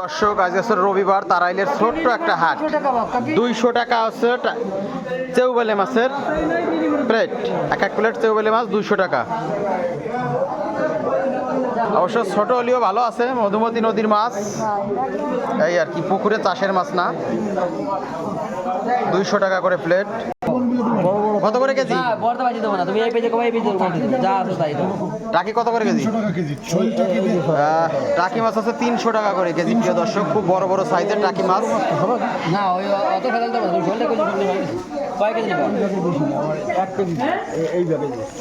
দর্শক, আজ আছে রবিবার, তারাইলের ছোট্ট একটা হাট। দুইশো টাকা আছে চেউবেলে মাছের প্লেট। এক এক প্লেট চেউবেলে মাছ, দুইশো টাকা। অবশ্য ছোট হলেও ভালো আছে, মধুমতি নদীর মাছ। এই আর কি, পুকুরে চাষের মাছ না। দুইশো টাকা করে প্লেট। কত করে কেজি? বর্তা বাজি দেবো না তুমি এই পেজে কমাই এই পেজে যা আছে তাই দেবো। টাকি কত করে কেজি? টাকি মাছ আছে তিনশো টাকা করে কেজি প্রিয় দর্শক। খুব বড় বড় সাইজের টাকি মাছ। না ওই অত ফেলাল দেবো তুমি ষোলো কেজি ষোলো কেজি কয় কেজি নেবা?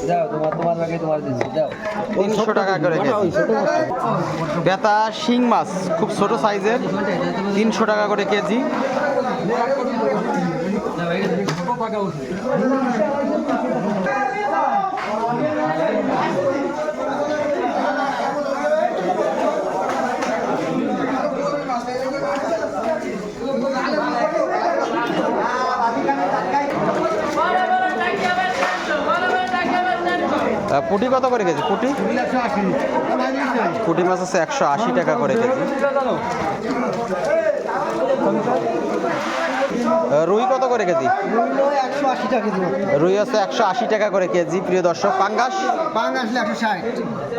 যাও তোমার তোমার ব্যাগে তোমার দিচ্ছি যাও। তিনশো টাকা করে কেজি। বেতা শিং মাছ খুব ছোট সাইজের। তিনশো টাকা করে কেজি। পুঁটি কত করে কেজি? পুঁটি? পুঁটি মাছ আছে একশো আশি টাকা করে কেজি। রুই কত করে কেজি? রুই আছে একশো আশি টাকা করে কেজি, প্রিয় দর্শক। পাঙ্গাস?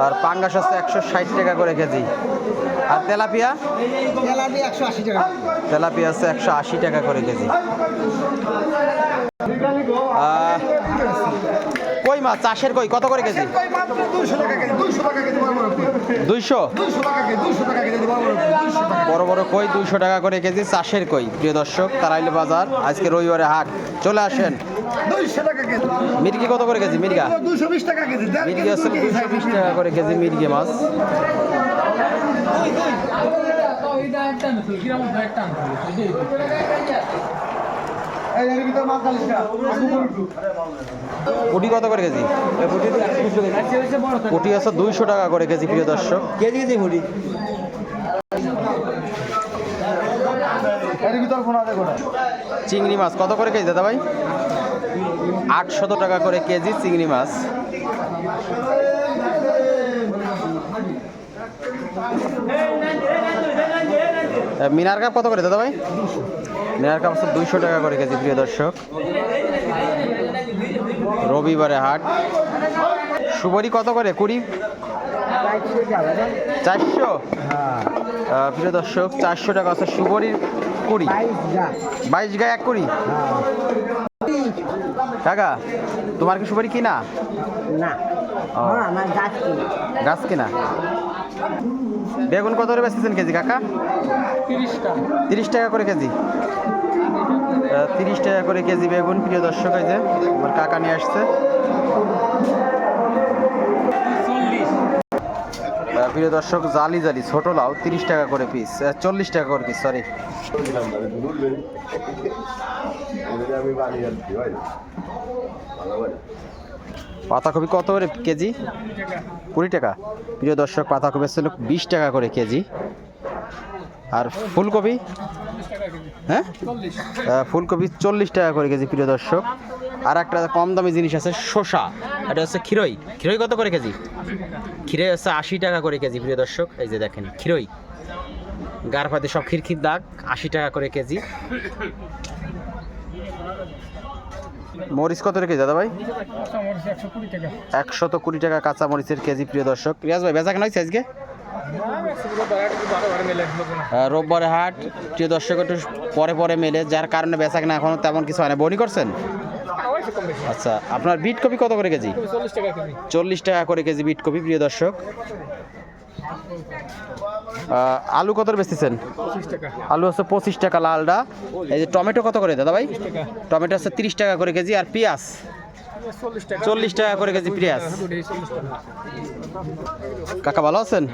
আর পাঙ্গাস আছে একশো ষাট টাকা করে কেজি। আর তেলাপিয়া? তেলাপি একশো আশি তেলাপিয়া আছে একশো আশি টাকা করে কেজি। কই মাছ চাষের কই? কত করে কেজি? দুশো দুশো দুইশো দুশো দুশো বড় বড় দুশো কই দুইশো টাকা করে কেজি চাষের কই? প্রিয় দর্শক তারাইলে বাজার আজকে রবিবারে হাট। চলে আসেন। দুইশো মির্গি কত করে কেজি মির্গা? দুশো মির্গি দুই দুইশো বিশ টাকা করে কেজি মির্গি মাছ। এই এর ভিতর মাছ চালিশ টাকা পুটি কত করে কেজি? পুটি আছে দুইশো টাকা করে কেজি প্রিয় দর্শক। কেজি কেজি মুড়ি এর ভিতর ফোন আছে কোটা চিংড়ি মাছ কত করে কেজি দাদা ভাই? আটশত টাকা করে কেজি চিংড়ি মাছ। মিনার কাপ কত করে দাদা ভাই? মিনার কাপ হচ্ছে দুইশো টাকা করে কেজি, প্রিয় দর্শক। রবিবারে হাট। সুবরি কত করে? কুড়ি? চারশো? প্রিয় দর্শক, চারশো টাকা আছে সুবরির কুড়ি। বাইশ গায়ে এক কুড়ি? কাকা, তোমার কি সুপারি কিনা? না। গাছ কিনা। গাছ কিনা? বেগুন কত করে বেচতেছেন কেজি কাকা? তিরিশ টাকা। করে কেজি। তিরিশ টাকা করে কেজি বেগুন প্রিয় দর্শক এই যে আমার কাকা নিয়ে আসছে। প্রিয় দর্শক জালি জালি ছোট লাউ তিরিশ টাকা করে পিস চল্লিশ টাকা করে পিস সরি আমি পাতাকপি কত করে কেজি? কুড়ি টাকা। প্রিয় দর্শক, পাতাকপি ছিল বিশ টাকা করে কেজি। আর ফুলকপি? হ্যাঁ? ফুলকপি চল্লিশ টাকা করে কেজি, প্রিয় দর্শক। আর একটা কম দামি জিনিস আছে, শসা। এটা হচ্ছে ক্ষীরই। ক্ষীরই কত করে কেজি? ক্ষীরই হচ্ছে আশি টাকা করে কেজি, প্রিয় দর্শক। এই যে দেখেন, ক্ষীরই। গার পাতে সব খিরখির দাগ, আশি টাকা করে কেজি। মরিচ কত কেজি দাদা ভাই? একশত কুড়ি টাকা কাঁচা মরিচের কেজি প্রিয় দর্শক। রিয়াজ ভাই বেচা কেন হয়েছে আজকে? আহ, রোববারে হাট। প্রিয় দর্শক একটু পরে পরে মেলে। যার কারণে বেচা কেনা এখনও তেমন কিছু হয় না। বনি করছেন? আচ্ছা আপনার বিট কপি কত করে কেজি। চল্লিশ টাকা করে কেজি বিট কপি প্রিয় দর্শক। আলু কত বেচতেছেন? আলু হচ্ছে পঁচিশ টাকা লালডা। এই যে টমেটো কত করে দাদা ভাই? টমেটো হচ্ছে তিরিশ টাকা করে কেজি আর পেঁয়াজ? চল্লিশ টাকা করে কেজি পেঁয়াজ। কাকা ভালো আছেন?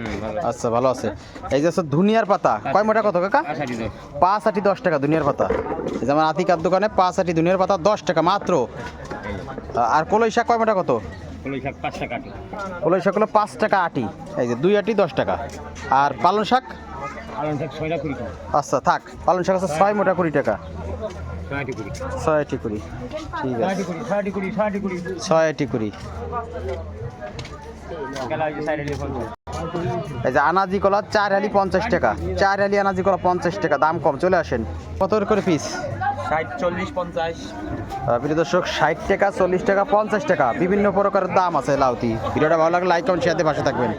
আচ্ছা ভালো আছে। এই যে ধুনিয়ার পাতা। কয় মোটা কত কাকা? পাঁচ আটি দশ। টাকা ধুনিয়ার পাতা। এই যে আমার আতিকার দোকানে পাঁচ আটি ধুনিয়ার পাতা দশ টাকা মাত্র। আর কলই শাক কয় মোটা কত? কলই শাক হলো পাঁচ টাকা আটি। এই যে দুই আটি দশ টাকা। আর পালং শাক? আচ্ছা থাক। পালং শাক আছে ছয় মোটা কুড়ি টাকা। ছয় আটি কুড়ি। ঠিক আছে। ছয় আটি কুড়ি। এই যে আনাজি কলা চার হালি পঞ্চাশ টাকা। চার হালি আনাজি কলা পঞ্চাশ টাকা। দাম কম। চলে আসেন। কত করে পিস ষাট, চল্লিশ, পঞ্চাশ। দর্শক, ষাট টাকা, চল্লিশ টাকা, পঞ্চাশ টাকা, বিভিন্ন প্রকারের দাম আছে লাউতি। ভিডিওটা ভালো লাগলে লাইক কমেন্ট শেয়ার দিয়ে পাশে থাকবেন।